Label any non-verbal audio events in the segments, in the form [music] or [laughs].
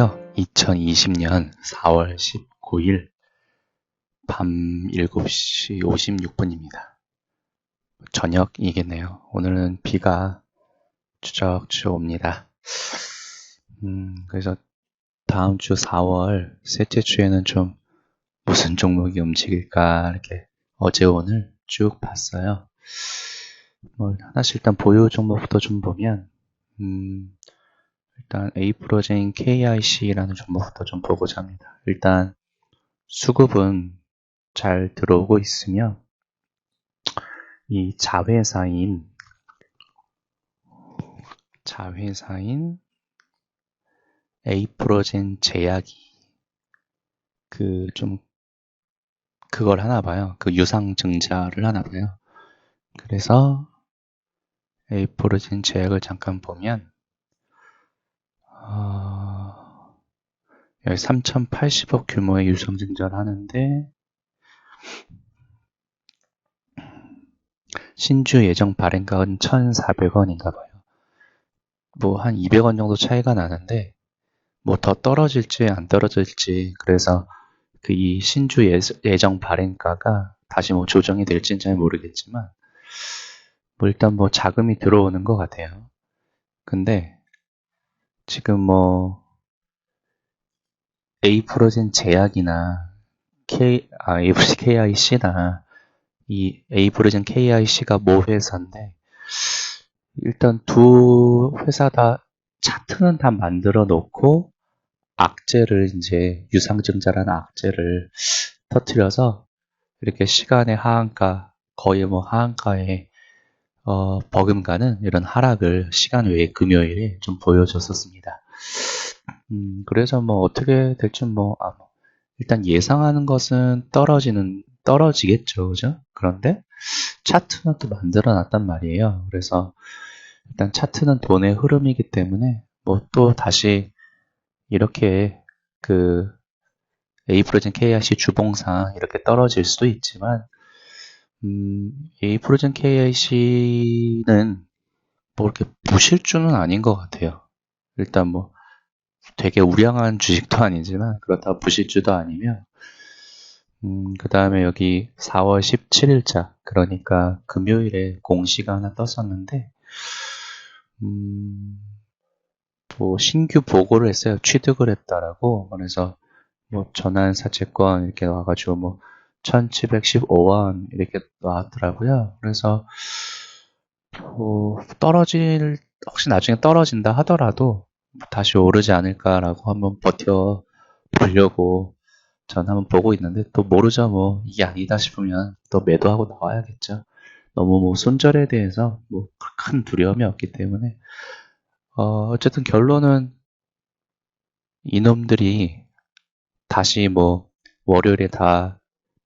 안녕하세요. 2020년 4월 19일 밤 7시 56분입니다. 저녁이겠네요. 오늘은 비가 추적추적 옵니다. 음, 그래서 다음 주 4월 셋째 주에는 좀 무슨 종목이 움직일까 이렇게 어제 오늘 쭉 봤어요. 뭐 하나씩 일단 보유 종목부터 좀 보면 음, 일단 에이프로제인 KIC라는 종목부터 좀 보고자 합니다. 일단 수급은 잘 들어오고 있으며 이 자회사인 자회사인 에이프로젠 제약이 그 좀 그걸 하나 봐요. 그 유상 증자를 하나 봐요. 그래서 에이프로젠 제약을 잠깐 보면 어, 여기 3,080억 규모의 유상 증자를 하는데 신주 예정 발행가는 1,400원인가 봐요. 뭐 한 200원 정도 차이가 나는데 뭐 더 떨어질지 안 떨어질지 그래서 그 이 신주 예정 발행가가 다시 뭐 조정이 될지는 잘 모르겠지만 뭐 일단 뭐 자금이 들어오는 것 같아요. 근데 지금 뭐 A 프로젠 제약이나 K 아 KIC나 이 A 프로젠 KIC가 모 회사인데 일단 두 회사 다 차트는 다 만들어 놓고 악재를 이제 유상증자라는 악재를 터트려서 이렇게 시간의 하한가 거의 뭐 하한가에 어, 버금가는 이런 하락을 시간 외에 금요일에 좀 보여줬었습니다. 음, 그래서 뭐 어떻게 될지 뭐, 아, 뭐 일단 예상하는 것은 떨어지는 떨어지겠죠, 그죠? 그런데 차트는 또 만들어 놨단 말이에요. 그래서 일단 차트는 돈의 흐름이기 때문에 뭐 또 다시 이렇게 그 A 프로젠 KRC 주봉상 이렇게 떨어질 수도 있지만 음, A 프로젠 KIC는 뭐 이렇게 부실주는 아닌 것 같아요. 일단 뭐 되게 우량한 주식도 [laughs] 아니지만 그렇다 부실주도 아니면 음, 그 다음에 여기 4월 17일자 그러니까 금요일에 공시가 하나 떴었는데 음, 뭐 신규 보고를 했어요. 취득을 했다라고 그래서 뭐 전환 사채권 이렇게 와가지고 뭐 1715원 이렇게 나왔더라고요. 그래서 뭐 떨어질 혹시 나중에 떨어진다 하더라도 다시 오르지 않을까라고 한번 버텨 보려고 전 한번 보고 있는데 또 모르죠 뭐 이게 아니다 싶으면 또 매도하고 나와야겠죠. 너무 뭐 손절에 대해서 뭐 큰 두려움이 없기 때문에 어, 어쨌든 결론은 이놈들이 다시 뭐 월요일에 다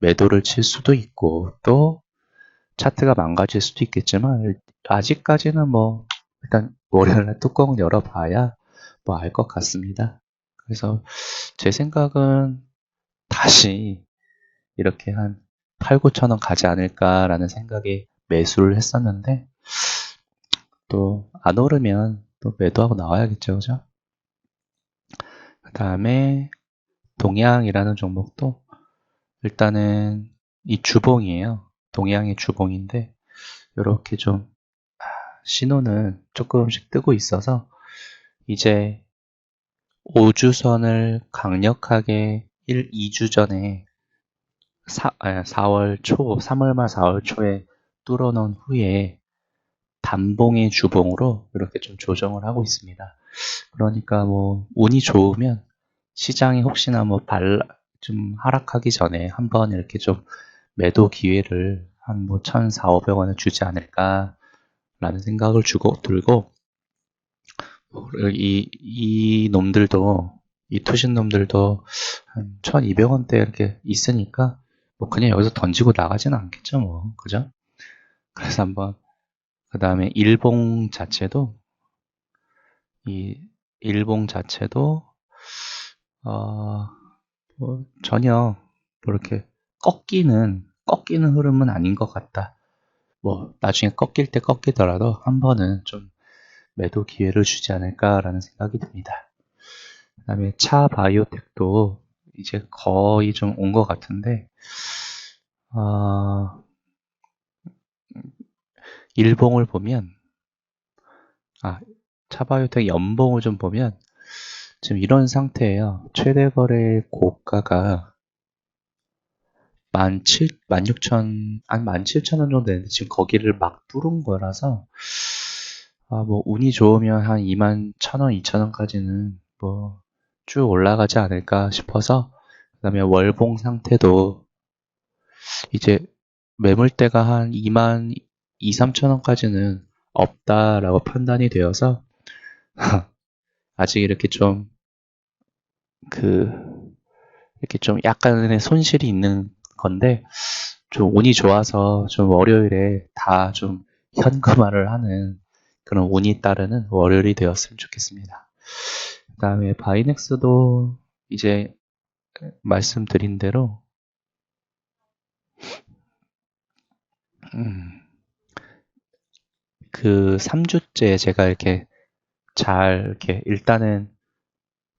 매도를 칠 수도 있고 또 차트가 망가질 수도 있겠지만 아직까지는 뭐 일단 월요일날 뚜껑을 열어봐야 뭐 알 것 같습니다. 그래서 제 생각은 다시 이렇게 한 8, 9천 원 가지 않을까라는 생각에 매수를 했었는데 또 안 오르면 또 매도하고 나와야겠죠, 그죠? 그 다음에 동양이라는 종목도 일단은 이 주봉이에요. 동양의 주봉인데 이렇게 좀 신호는 조금씩 뜨고 있어서 이제 5주선을 강력하게 1, 2주 전에 4, 4월 초, 3월 말 4월 초에 뚫어 놓은 후에 단봉의 주봉으로 이렇게 좀 조정을 하고 있습니다. 그러니까 뭐 운이 좋으면 시장이 혹시나 뭐 발, 좀 하락하기 전에 한번 이렇게 좀 매도 기회를 한 뭐 1,400, 500원을 주지 않을까 라는 생각을 주고 들고 이, 이 놈들도 이 투신 놈들도 한 1200원대 이렇게 있으니까 뭐 그냥 여기서 던지고 나가지는 않겠죠 뭐. 그죠? 그래서 한번 그 다음에 일봉 자체도 이 일봉 자체도 어, 뭐 전혀 뭐 이렇게 꺾이는 꺾이는 흐름은 아닌 것 같다. 뭐 나중에 꺾일 때 꺾이더라도 한 번은 좀 매도 기회를 주지 않을까라는 생각이 듭니다. 그다음에 차 바이오텍도 이제 거의 좀 온 것 같은데 어, 일봉을 보면 아 차바이오텍 연봉을 좀 보면 지금 이런 상태예요. 최대 거래 고가가 17, 16,000, 한 17,000원 정도 되는데 지금 거기를 막 뚫은 거라서 아, 뭐 운이 좋으면 한 2만 1,000원, 2,000원까지는 뭐 쭉 올라가지 않을까 싶어서 그다음에 월봉 상태도 이제 매물대가 한 2만 2, 3천원까지는 없다라고 판단이 되어서 [laughs] 아직 이렇게 좀 그 이렇게 좀 약간의 손실이 있는 건데 좀 운이 좋아서 좀 월요일에 다 좀 현금화를 하는 그런 운이 따르는 월요일이 되었으면 좋겠습니다. 그 다음에 바이넥스도 이제 말씀드린 대로 음, 그 3주째 제가 이렇게 잘 이렇게 일단은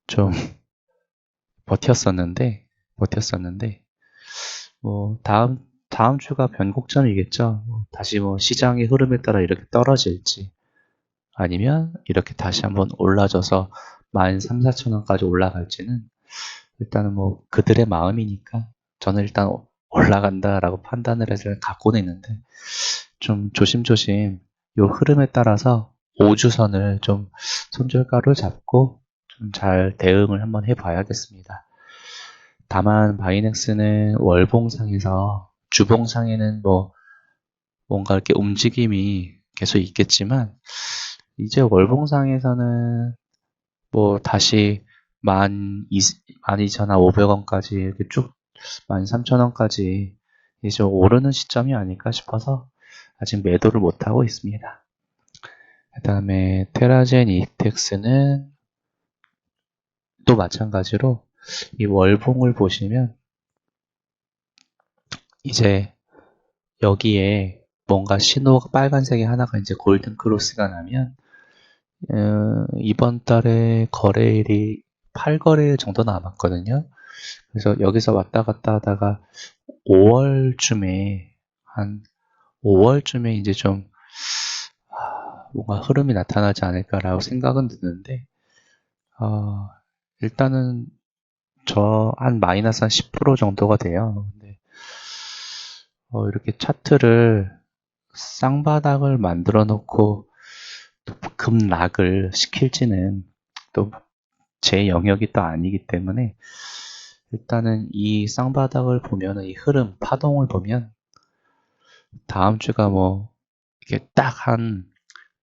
좀 버텼었는데 버텼었는데 뭐 다음 다음 주가 변곡점이겠죠. 뭐 다시 뭐 시장의 흐름에 따라 이렇게 떨어질지 아니면 이렇게 다시 한번 올라져서 13,4천원까지 올라갈지는 일단은 뭐 그들의 마음이니까 저는 일단 올라간다라고 판단을 해서 갖고는 있는데 좀 조심조심 요 흐름에 따라서 5주선을 좀 손절가로 잡고 좀 잘 대응을 한번 해봐야겠습니다. 다만 바이넥스는 월봉상에서 주봉상에는 뭐 뭔가 이렇게 움직임이 계속 있겠지만 이제 월봉상에서는 뭐 다시 만 12,500원까지 이렇게 쭉 13,000원까지 이제 오르는 시점이 아닐까 싶어서 아직 매도를 못하고 있습니다. 그 다음에 테라젠 이텍스는 또 마찬가지로 이 월봉을 보시면 이제 여기에 뭔가 신호가 빨간색이 하나가 이제 골든 크로스가 나면 어, 이번 달에 거래일이 8거래일 정도 남았거든요. 그래서 여기서 왔다 갔다 하다가 5월쯤에 한 5월쯤에 이제 좀 아, 뭔가 흐름이 나타나지 않을까라고 생각은 드는데 어, 일단은 저 한 마이너스 한 10% 정도가 돼요. 근데 어, 이렇게 차트를 쌍바닥을 만들어 놓고 급락을 시킬지는 또 제 영역이 또 아니기 때문에 일단은 이 쌍바닥을 보면 이 흐름 파동을 보면 다음 주가 뭐 이게 딱 한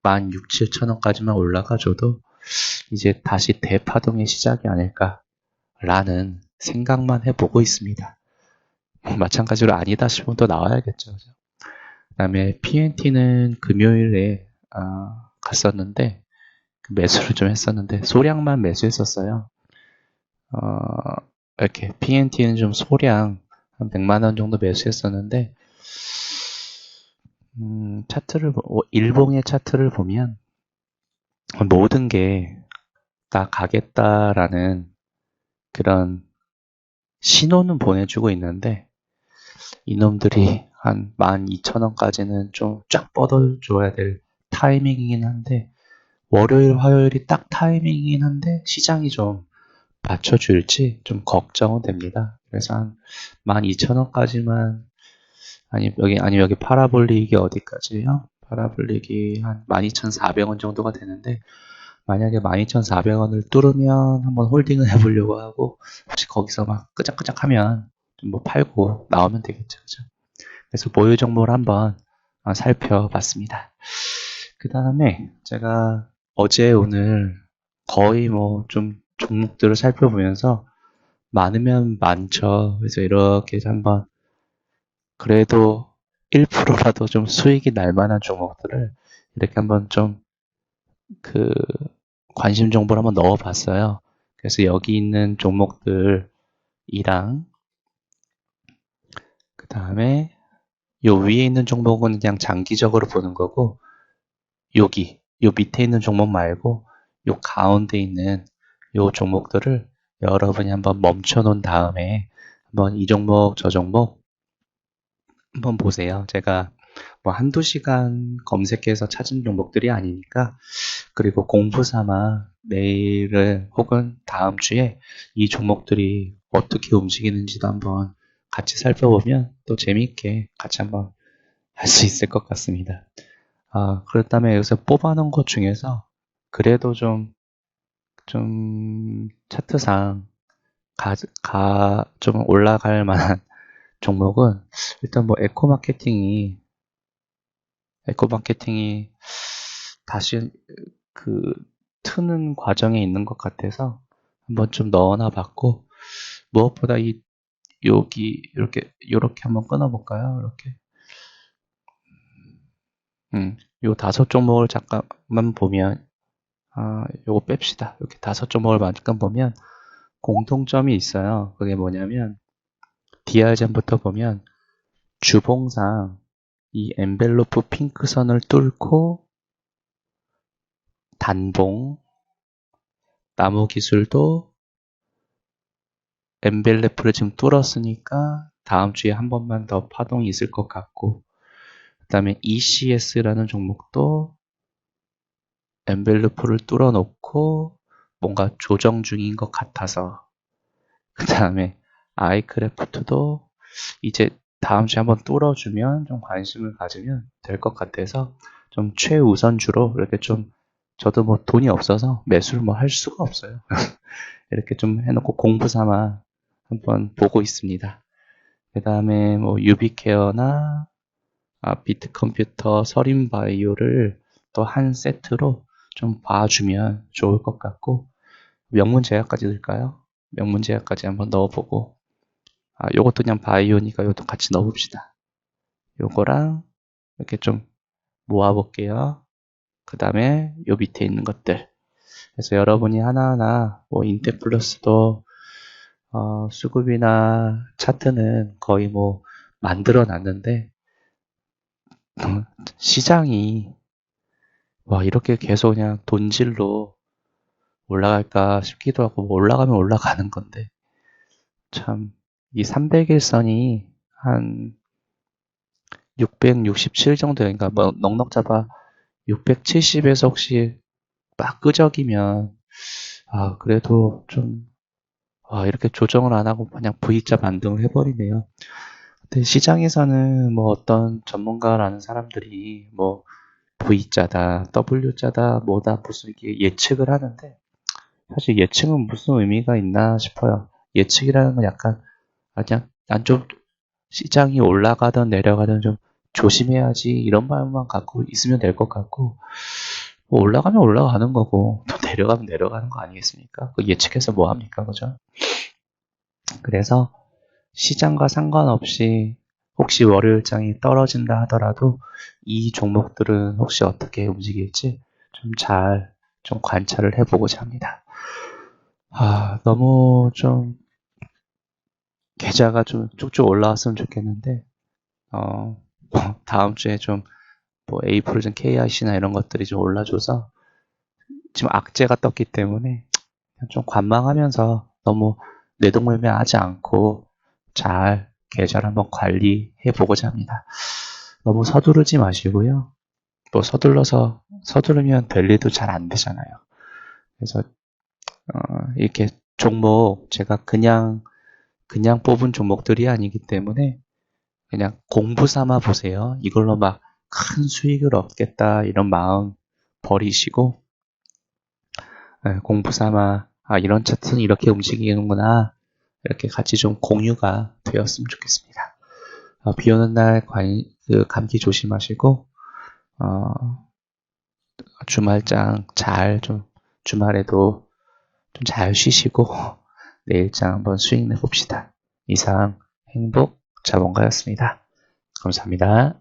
16, 7천 원까지만 올라가줘도 이제 다시 대파동의 시작이 아닐까라는 생각만 해보고 있습니다. 뭐 마찬가지로 아니다 싶으면 또 나와야겠죠. 그 다음에 PNT는 금요일에 아, 갔었는데 그 매수를 좀 했었는데 소량만 매수했었어요. 어, 이렇게 PNT는 좀 소량 한 100만 원 정도 매수했었는데 음, 차트를 일봉의 차트를 보면 모든 게다 가겠다라는 그런 신호는 보내주고 있는데 이놈들이 한 12,000원까지는 좀 쫙 뻗어줘야 될 타이밍이긴 한데 월요일, 화요일이 딱 타이밍이긴 한데 시장이 좀 받쳐줄지 좀 걱정은 됩니다. 그래서 한 12,000원까지만 아니 여기 아니 여기 파라볼릭이 어디까지요? 파라볼릭이 한 12,400원 정도가 되는데 만약에 12,400원을 뚫으면 한번 홀딩을 [laughs] 해보려고 하고 혹시 거기서 막 끄적끄적하면 좀뭐 팔고 나오면 되겠죠, 그죠? 그래서 보유 종목을 한번 살펴봤습니다. 그 다음에 제가 어제 오늘 거의 뭐 좀 종목들을 살펴보면서 많으면 많죠. 그래서 이렇게 해서 한번 그래도 1%라도 좀 수익이 날 만한 종목들을 이렇게 한번 좀 그 관심 정보를 한번 넣어 봤어요. 그래서 여기 있는 종목들이랑 그 다음에 요 위에 있는 종목은 그냥 장기적으로 보는 거고 여기 요 밑에 있는 종목 말고 요 가운데 있는 요 종목들을 여러분이 한번 멈춰 놓은 다음에 한번 이 종목 저 종목 한번 보세요. 제가 뭐 한두 시간 검색해서 찾은 종목들이 아니니까 그리고 공부 삼아 내일을 혹은 다음 주에 이 종목들이 어떻게 움직이는지도 한번 같이 살펴보면 또 재미있게 같이 한번 할 수 있을 것 같습니다. 아, 그렇다면 여기서 뽑아놓은 것 중에서 그래도 좀, 좀 차트상 가, 가, 좀 올라갈 만한 종목은 일단 뭐 에코 마케팅이 에코 마케팅이 다시 그 트는 과정에 있는 것 같아서 한번 좀 넣어놔 봤고 무엇보다 이 여기 이렇게 이렇게 한번 끊어볼까요? 이렇게 음, 요 다섯 종목을 잠깐만 보면 아, 요거 뺍시다. 이렇게 다섯 종목을 잠깐 보면 공통점이 있어요. 그게 뭐냐면 DR젠부터 보면 주봉상 이 엔벨로프 핑크 선을 뚫고 단봉 나무 기술도 엔벨레프를 지금 뚫었으니까 다음 주에 한 번만 더 파동이 있을 것 같고 그 다음에 ECS라는 종목도 엔벨레프를 뚫어 놓고 뭔가 조정 중인 것 같아서 그 다음에 아이크래프트도 이제 다음 주에 한번 뚫어주면 좀 관심을 가지면 될 것 같아서 좀 최우선주로 이렇게 좀 저도 뭐 돈이 없어서 매수를 뭐 할 수가 없어요. [laughs] 이렇게 좀 해놓고 공부 삼아 한번 보고 있습니다. 그 다음에 뭐 유비케어나 아, 비트컴퓨터, 서린바이오를 또 한 세트로 좀 봐주면 좋을 것 같고 명문 제약까지 넣을까요? 명문 제약까지 한번 넣어보고 아, 요것도 그냥 바이오니까 요것도 같이 넣어봅시다. 요거랑 이렇게 좀 모아볼게요. 그 다음에 요 밑에 있는 것들. 그래서 여러분이 하나하나 뭐 인테플러스도 어, 수급이나 차트는 거의 뭐 만들어 놨는데 시장이 와 이렇게 계속 그냥 돈질로 올라갈까 싶기도 하고 뭐 올라가면 올라가는 건데 참 이 300일선이 한 667 정도 그러니까 뭐 넉넉 잡아 670에서 혹시 막 끄적이면 아 그래도 좀 아, 이렇게 조정을 안 하고 그냥 V자 반등을 해버리네요. 근데 시장에서는 뭐 어떤 전문가라는 사람들이 뭐 V자다, W자다, 뭐다 무슨 이게 예측을 하는데 사실 예측은 무슨 의미가 있나 싶어요. 예측이라는 건 약간 그냥 난좀 시장이 올라가든 내려가든 좀 조심해야지 이런 마음만 갖고 있으면 될 것 같고 뭐 올라가면 올라가는 거고 또 [laughs] 내려가면 내려가는 거 아니겠습니까? 그 예측해서 뭐 합니까, 그죠? 그래서 시장과 상관없이 혹시 월요일장이 떨어진다 하더라도 이 종목들은 혹시 어떻게 움직일지 좀 잘좀 관찰을 해보고자 합니다. 아, 너무 좀 계좌가 좀 쭉쭉 올라왔으면 좋겠는데 어, [laughs] 다음 주에 좀뭐 에이프로전 KIC나 이런 것들이 좀 올라줘서 지금 악재가 떴기 때문에 좀 관망하면서 너무 내동매매하지 않고 잘 계좌를 한번 관리해 보고자 합니다. 너무 서두르지 마시고요. 뭐 서둘러서 서두르면 될 일도 잘 안 되잖아요. 그래서 어, 이렇게 종목 제가 그냥 그냥 뽑은 종목들이 아니기 때문에 그냥 공부 삼아 보세요. 이걸로 막 큰 수익을 얻겠다 이런 마음 버리시고 네, 공부 삼아 아 이런 차트는 이렇게 움직이는구나 이렇게 같이 좀 공유가 되었으면 좋겠습니다. 어, 비 오는 날 관, 그 감기 조심하시고 어, 주말장 잘 좀 주말에도 좀 잘 쉬시고 내일장 한번 수익 내봅시다. 이상 행복 자본가였습니다. 감사합니다.